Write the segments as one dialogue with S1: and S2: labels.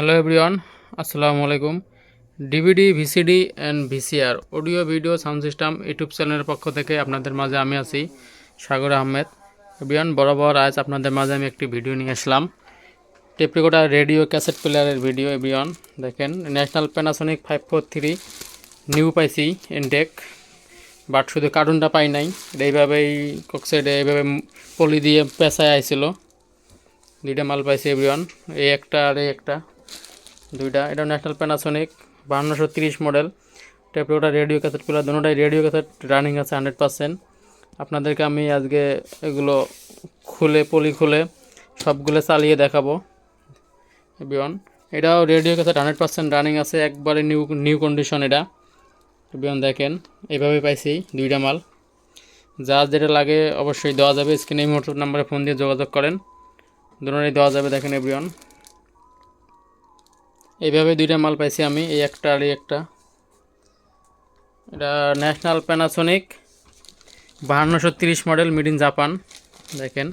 S1: Hello everyone আসসালামু আলাইকুম DVD VCD and VCR audio video sound system YouTube চ্যানেলের পক্ষ থেকে আপনাদের মাঝে আমি আছি সাগর আহমেদ। এভরিওয়ান বরাবর আজ আপনাদের মাঝে আমি একটি ভিডিও নিয়ে আসলাম। টেপ রেডিও ক্যাসেট প্লেয়ারের ভিডিও এভরিওয়ান দেখেন National Panasonic five four three new পাইছি ইনটেক বাট শুধু কার্টুনটা পাই নাই এইভাবেই কক্সাইডে এইভাবে পলি দিয়ে পেঁচায় আইছিল। দুইটা মাল পাইছি এভরিওয়ান এই একটা আর এই একটা। দুইটা। এটা ন্যাশনাল প্যানাসনিক বাহান্নশো তিরিশ মডেল টেপটা রেডিও ক্যাসেট প্লেয়ার দুটোটাই রেডিও ক্যাসেট রানিং আছে হান্ড্রেড পার্সেন্ট আপনাদেরকে আমি আজকে এগুলো খুলে, পলি খুলে সবগুলো চালিয়ে দেখাবো। এভরিওয়ান এটাও radio cassette hundred percent running আছে, একবারে নিউ নিউ কন্ডিশন এটা। এভরিওয়ান দেখেন এইভাবে পাইছি দুইটা মাল। যা যেটা লাগে অবশ্যই দেওয়া যাবে। স্ক্রিনে মুহূর্তে নাম্বারে ফোন দিয়ে যোগাযোগ করেন। দুটোই দেওয়া যাবে, দেখেন এভরিওয়ান এইভাবে দুইটা মাল পাইছি আমি, এই একটা আর এই একটা। এটা ন্যাশনাল প্যানাসনিক বাহান্নশো তিরিশ মডেল, মিড ইন জাপান, দেখেন।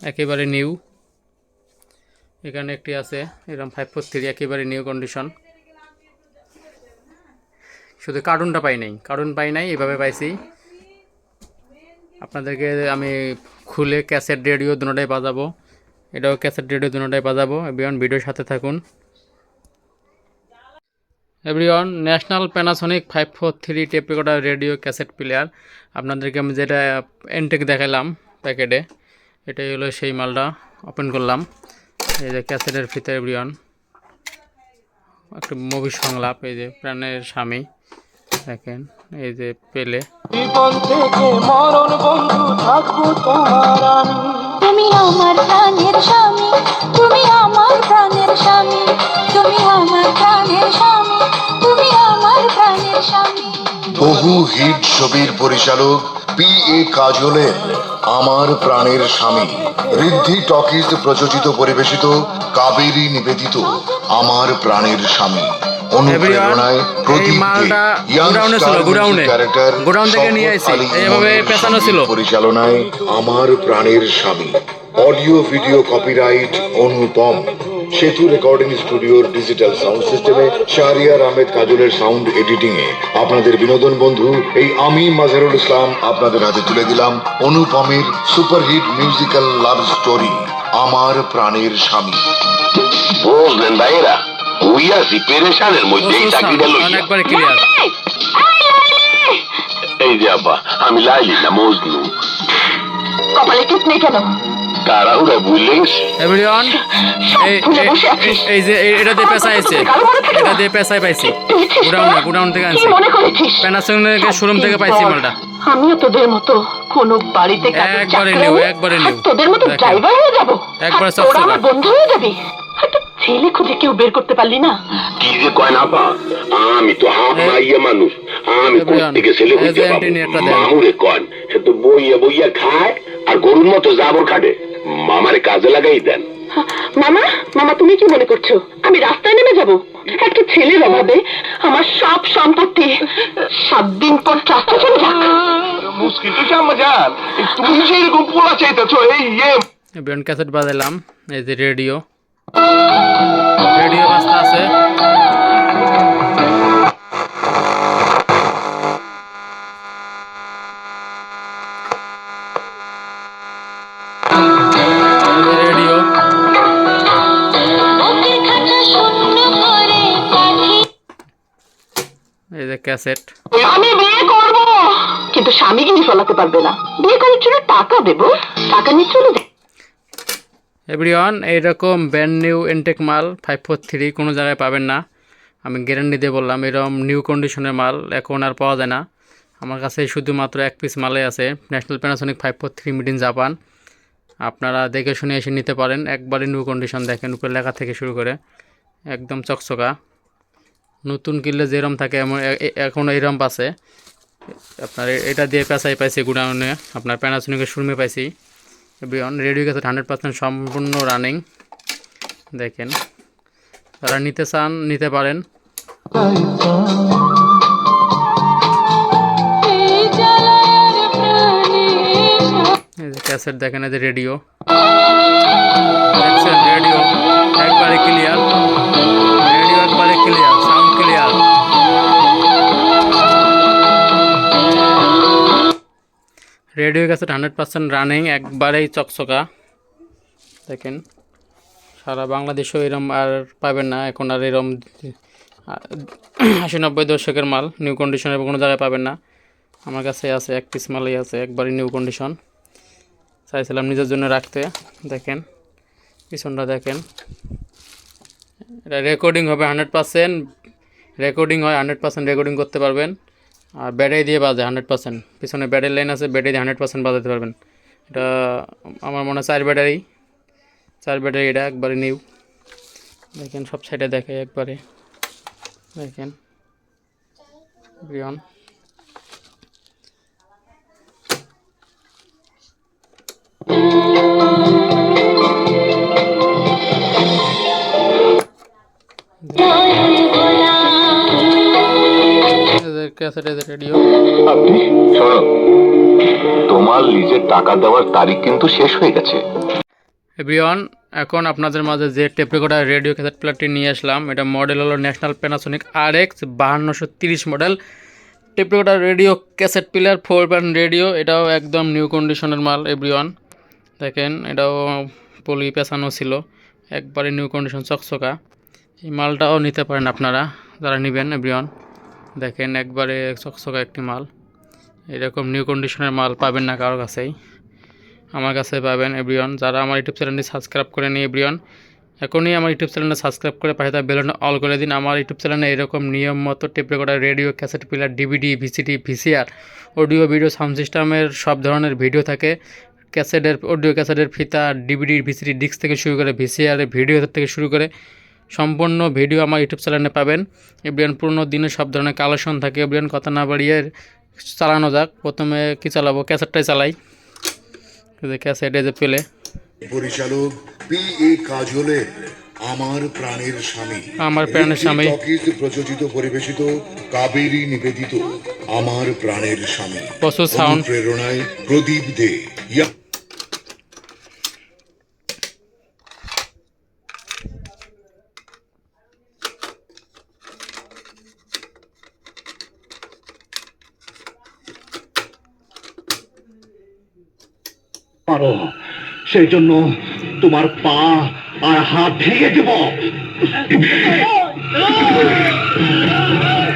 S1: একেবারে নিউ। এখানে একটি আছে, এরকম ফাইভ ফোর থ্রি একেবারে নিউ কন্ডিশন শুধু কার্টুনটা পাই নাই, কার্টুন পাই নাই এভাবে পাইছি। আপনাদেরকে আমি খুলে ক্যাসেট রেডিও দুটোটাই বাজাবো। এটাও ক্যাসেট রেডিও দুটোটাই বাজাবো। এভরিওয়ান ভিডিওর সাথে থাকুন। Everyone National Panasonic five four three tape radio cassette player আপনাদেরকে আমি যেটা এনটেক দেখালাম প্যাকেটে, এটাই হলো সেই মালটা ওপেন করলাম। এই যে ক্যাসেটের ভিতরে এভরিওয়ান। একটা মুভি সংলাপ, এই যে প্রাণের স্বামী, দেখেন, এই যে পেলে।
S2: মরণ বন্ধু থাকব তোমার আমি।
S3: তুমি আমার প্রাণের স্বামী, তুমি আমার প্রাণের স্বামী, তুমি আমার প্রাণের স্বামী, তুমি আমার প্রাণের স্বামী।
S4: বহু হিট ছবির পরিচালক পি এ কাজলের আমার প্রাণের স্বামী। ঋদ্ধি টকিজ প্রযোজিত, পরিবেশিত, কাবেরী নিবেদিত আমার প্রাণের স্বামী। অনুপ্রেরণায়
S1: এই
S4: প্রদীপ
S1: মালটা
S4: দে, young
S1: গোডাউনে ছিল, গোডাউনে। গোডাউন থেকে নিয়ে
S4: শওকত আলী
S1: এইভাবে
S4: ইমনের
S1: ছিল।
S4: পরিচালনায় আমার প্রাণের স্বামী। Audio video copyright Anupam. Setu recording স্টুডিওর ডিজিটাল সাউন্ড সিস্টেমে শাহরিয়ার আহমেদ কাজলের সাউন্ড এডিটিং এ। আপনাদের বিনোদন বন্ধু এই আমি মাজারুল ইসলাম আপনাদের হাতে তুলে দিলাম অনুপমের সুপারহিট মিউজিক্যাল লাভ স্টোরি আমার প্রাণের স্বামী।
S5: বুঝলেন ভাইয়েরা? ওই আছি পেরেশানের মধ্যে এই চাকরিটা লইয়া।
S1: অনেকবারে ক্লিয়ার
S5: এই যে আব্বা আমি লাইলি না মজনু?
S3: কপালে টিপ নেই কেন?
S5: তাড়াহুড়া ভুলে গেছি।
S1: এভরিওয়ান এই
S3: ভুলে
S1: এই-
S3: বসে আছিস।
S1: এই- এই যে এটা দিয়ে পেঁচা আইছে এটা দিয়ে পেঁচাই পাইছি। গোডাউনে গোডাউন থেকে আনছি।
S3: মনে
S1: শোরুম থেকে পাইছি মালটা।
S3: আমিও তোদের মতো কোন বাড়িতে
S1: একবারে নিউ, একবারে
S3: আর
S1: নিউ।
S3: তোদের মতো ড্রাইভার হয়ে যাব।
S1: একবারে
S3: আর তোরা
S1: চকচকা।
S3: আমার বন্ধু হয়ে যাবি। একটা ছেলে খুঁজে কেউ বের করতে পারলি না?
S5: কি যে কয় না পা? আমি তো হাফ
S1: এই-
S5: মাইয়া মানুষ। আমি কোথেকে ছেলে
S1: যে
S5: পাবো। মামুরে কন সে তো বইয়া বইয়া খায় আর গরুর মতো জাবর কাটে মামারে কাজে লাগাই দেন।
S3: মামা মামা তুমি কি মনে করছ? আমি রাস্তায় নেমে যাব? একটা ছেলের অভাবে আমার সব সম্পত্তি সাত দিন পর ট্রাস্টে চলে যাক।
S5: মুশকিল তো জান তুমি যে এরকম পোলা চাইতেছো এই ইয়ে।
S1: এভরিওয়ান ক্যাসেট বাজাইলাম এই যে রেডিও। রেডিও বাজতে আছে। ক্যাসেট।
S3: আমি বিয়ে করব। কিন্তু স্বামী কিন্তু ফলাতে পারবে না। বিয়ে করার জন্য টাকা দেব। টাকা নিয়ে চলে যাবে
S1: এভরিওয়ান এইরকম ব্র্যান্ড নিউ ইনটেক মাল ফাইভ ফোর থ্রি কোনো জায়গায় পাবেন না। আমি গ্যারান্টি দিয়ে বললাম, এরকম নিউ কন্ডিশনের মাল এখন আর পাওয়া যায় না। আমার কাছে শুধুমাত্র এক পিস মালে আছে National Panasonic five four three made in Japan আপনারা দেখে শুনে এসে নিতে পারেন একবারে নিউ কন্ডিশন দেখেন, উপরে লেখা থেকে শুরু করে। একদম চকচকা। নতুন কিনলে যেরম থাকে, এমন এ- এ- এখন এইরম আছে। আপনার এটা দিয়ে পেঁচাই পাইছি, গুডাউনে। আপনার প্যানাসনিকের শোরুমে পাইছি। বিয়ন রেডি হয়ে গেছে হান্ড্রেড পার্সেন্ট সম্পূর্ণ রানিং দেখেন তারা নিতে চান, নিতে পারেন। ক্যাসেট দেখেন, এই যে রেডিও রেডিও একবারে ক্লিয়ার রেডিও একবারে ক্লিয়ার রেডিও গেছে হান্ড্রেড পার্সেন্ট রানিং একবারেই চকচকা। দেখেন, সারা বাংলাদেশেও এরম আর পাবেন না। এখন আর এরম আশি নব্বই দশকের মাল নিউ কন্ডিশনের কোনো জায়গায় পাবেন না। আমার কাছে আছে, এক পিস মালই আছে, একবারই নিউ কন্ডিশন চাইছিলাম নিজের জন্য রাখতে। দেখেন, পিছনটা দেখেন। এটা রেকর্ডিং হবে হান্ড্রেড পার্সেন্ট রেকর্ডিং হয় হান্ড্রেড পার্সেন্ট রেকর্ডিং করতে পারবেন। আর ব্যাটারি দিয়ে বাজে হান্ড্রেড পার্সেন্ট পিছনে ব্যাটারি লাইন আছে ব্যাটারি দিয়ে হান্ড্রেড পার্সেন্ট বাজাতে পারবেন। এটা আমার মনে হয় চার ব্যাটারি চার ব্যাটারি এটা একবারে নিউ দেখেন সব সাইডে দেখে একবারে। দেখেন। ব্রিয়ন ক্যাসেট রেডিও
S5: আপনি শোনো তোমার লিজের টাকা দেওয়ার তারিখ কিন্তু শেষ হয়ে গেছে।
S1: এভরিওয়ান এখন আপনাদের মাঝে যে টেপ রেকর্ডার রেডিও ক্যাসেট প্লেয়ারটি নিয়ে আসলাম। এটা মডেল হলো ন্যাশনাল প্যানাসোনিক আর এক্স বাহান্নশো তিরিশ model tape recorder radio cassette player four band radio এটাও একদম নিউ কন্ডিশনের মাল এভরিওয়ান দেখেন এটাও পলি পেঁচানো ছিল। একবারে নিউ কন্ডিশন চকচকা। এই মালটাও নিতে পারেন আপনারা যারা নেবেন এভরিওয়ান দেখেন একবারে চকচকা একটি মাল। এরকম নিউ কন্ডিশনের মাল পাবেন না কারোর কাছেই। আমার কাছে পাবেন এভরিওয়ান যারা আমার ইউটিউব চ্যানেলটি সাবস্ক্রাইব করে নিই এভরিওয়ান এখনই আমার ইউটিউব চ্যানেলটা সাবস্ক্রাইব করে পাশে থাকা বেলটা অল করে দিন। আমার ইউটিউব চ্যানেলে এরকম নিয়ম মতো tape recorder radio cassette player DVD VCD VCR audio video sound সিস্টেমের সব ধরনের ভিডিও থাকে। ক্যাসেটের অডিও ক্যাসেটের ফিতা ডিভিডি ভিসিডি ডিস্ক থেকে শুরু করে ভিসিআর ভিডিও থেকে শুরু করে সম্পূর্ণ ভিডিও আমার ইউটিউব চ্যানেলে পাবেন। এভরিয়ান পুরোনো দিনে সব ধরনের কালেকশন থাকে। এভরিয়ান কথা না বাড়িয়ে চালানো যাক। প্রথমে কি চালাবো? ক্যাসেটটাই চালাই। ক্যাসেট এই যে পেলে।
S4: পরিচালক পি এ কাজলের আমার প্রাণের স্বামী।
S1: আমার প্রাণের স্বামী।
S4: প্রযোজিত পরিবেশিত কাবেরী নিবেদিত আমার প্রাণের স্বামী।
S1: প্রচুর সাউন্ড
S4: প্রেরণায় প্রদীপ দে।
S6: পারো সেই জন্য তোমার পা আর হাত ভেঙে দেব।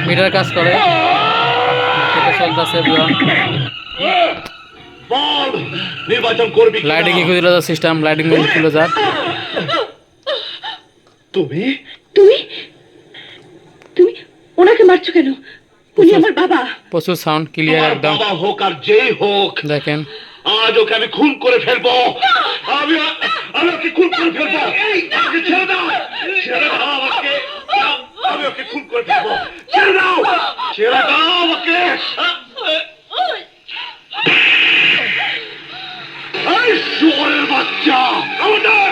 S1: মিটার কাজ করে। চলতেছে
S6: বল নির্বাচন করবি
S1: লাইটিং খুলে যাক সিস্টেম লাইটিং খুলে যাক
S6: তুমি?
S7: তুমি? তুমি ওনাকে মারছো কেন? উনি আমার বাবা।
S1: প্রচুর সাউন্ড ক্লিয়ার একদম।
S6: হোক আর যেই হোক
S1: দেখেন।
S6: আজ ওকে আমি খুন করে ফেলব। আমি আমি ওকে খুন করে ফেলব। আমাকে ছেড়ে দাও! ছেড়ে দাও আমাকে! আমি ওকে খুন করে ফেলব। ছেড়ে দাও! ছেড়ে দাও আমাকে! শুয়োরের বাচ্চা! আমাদের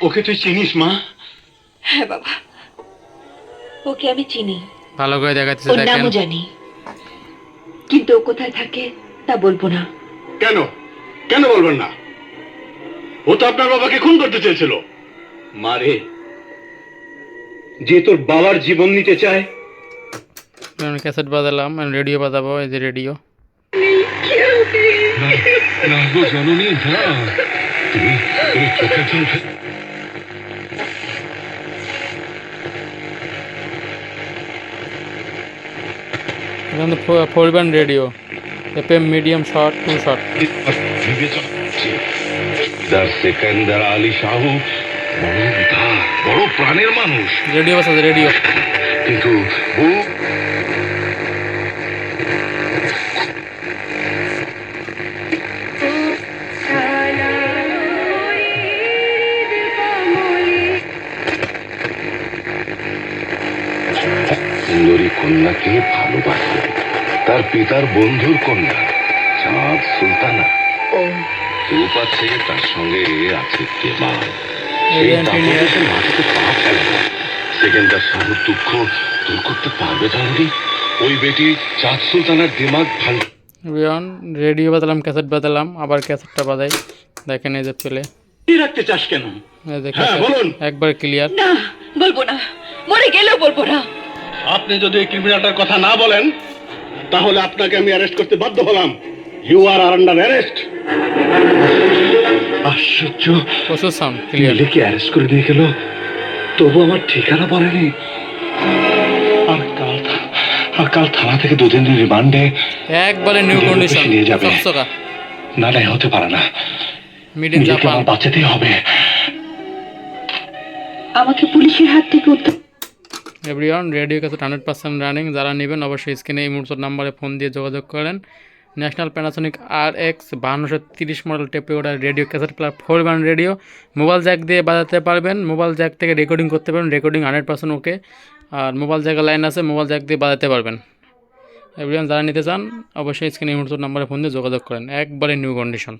S6: ওকে তুই চিনিস মা?
S7: হ্যাঁ বাবা। ওকে আমি চিনি।
S1: ভালো করে দেখাচ্ছে
S7: ওর
S1: দেখেন
S7: নামও জানি। কিন্তু ও কোথায় থাকে তা বলব না।
S6: কেন? কেন বলবেন না? ও তো আপনার বাবাকে খুন করতে চেয়েছিল। মারে যে তোর বাবার জীবন নিতে চায়।
S1: ক্যাসেট বাজালাম রেডিও বাজাবো এই যে রেডিও।
S6: না গো জননী না তুমি তুমি চোখে
S1: এখানে four band radio FM medium short two short
S6: Sekendar Ali Shahu বড় প্রাণের মানুষ।
S1: রেডিও রেডিও
S6: কিন্তু সুন্দরী কন্যাকে ভালোবাসে। তার পিতার বন্ধুর কন্যা চাঁদ সুলতানা। রূপ আছে তার সঙ্গে আছে কেমা সেই
S1: Alien
S6: দাপটে
S1: Engineer।
S6: সে মাটিতে পা ফেলে। না সেকেন্ডার সাহুর দুঃখ দূর করতে পারবে জানি ওই বেটি চাঁদ সুলতানার দিমাগ ভালো
S1: রেডিও বাজালাম ক্যাসেট বাজালাম আবার ক্যাসেটটা বাজাই দেখেন এই যে পেলে।
S6: রাখতে চাস কেন?
S1: এই দেখেন
S6: হ্যাঁ, বলুন।
S1: একবার ক্লিয়ার
S7: না বলব না। মরে গেলেও বলব না।
S6: আপনি যদি এই ক্রিমিনালটার কথা না বলেন তাহলে আপনাকে আমি অ্যারেস্ট করতে বাধ্য হলাম। You are are under arrest আশ্চর্য।
S1: প্রচুর সাউন্ড ক্লিয়ার
S6: মিলেকে অ্যারেস্ট করে নিয়ে গেল। তবু আমার ঠিকানা বলেনি। আর কাল আর কাল থানা থেকে দুদিন দিন রিমান্ডে
S1: একবারে নিউ কন্ডিশন
S6: নিয়ে যাবে। না না হতে পারে না।
S1: Made in Japan.
S6: বাঁচাতেই হবে।
S7: আমাকে পুলিশের হাত থেকে উদ্ধার
S1: everyone, radio cassette hundred percent running. যারা নেবেন অবশ্যই স্ক্রিনে এই মুহূর্তের নাম্বারে ফোন দিয়ে যোগাযোগ করেন। ন্যাশনাল প্যানাসনিক আর এক্স বাহান্নশো তিরিশ model tape recorder radio cassette plus four band radio. Mobile jack দিয়ে বাজাতে পারবেন। মোবাইল জ্যাক থেকে রেকর্ডিং করতে পারবেন। রেকর্ডিং হান্ড্রেড পার্সেন্ট ওকে আর মোবাইল জ্যাকের লাইন আছে, মোবাইল জ্যাক দিয়ে বাজাতে পারবেন। এভরিওয়ান, যারা নিতে চান, অবশ্যই স্ক্রিনে এই মুহূর্তের নাম্বারে ফোন দিয়ে যোগাযোগ করেন। একবারে নিউ কন্ডিশন।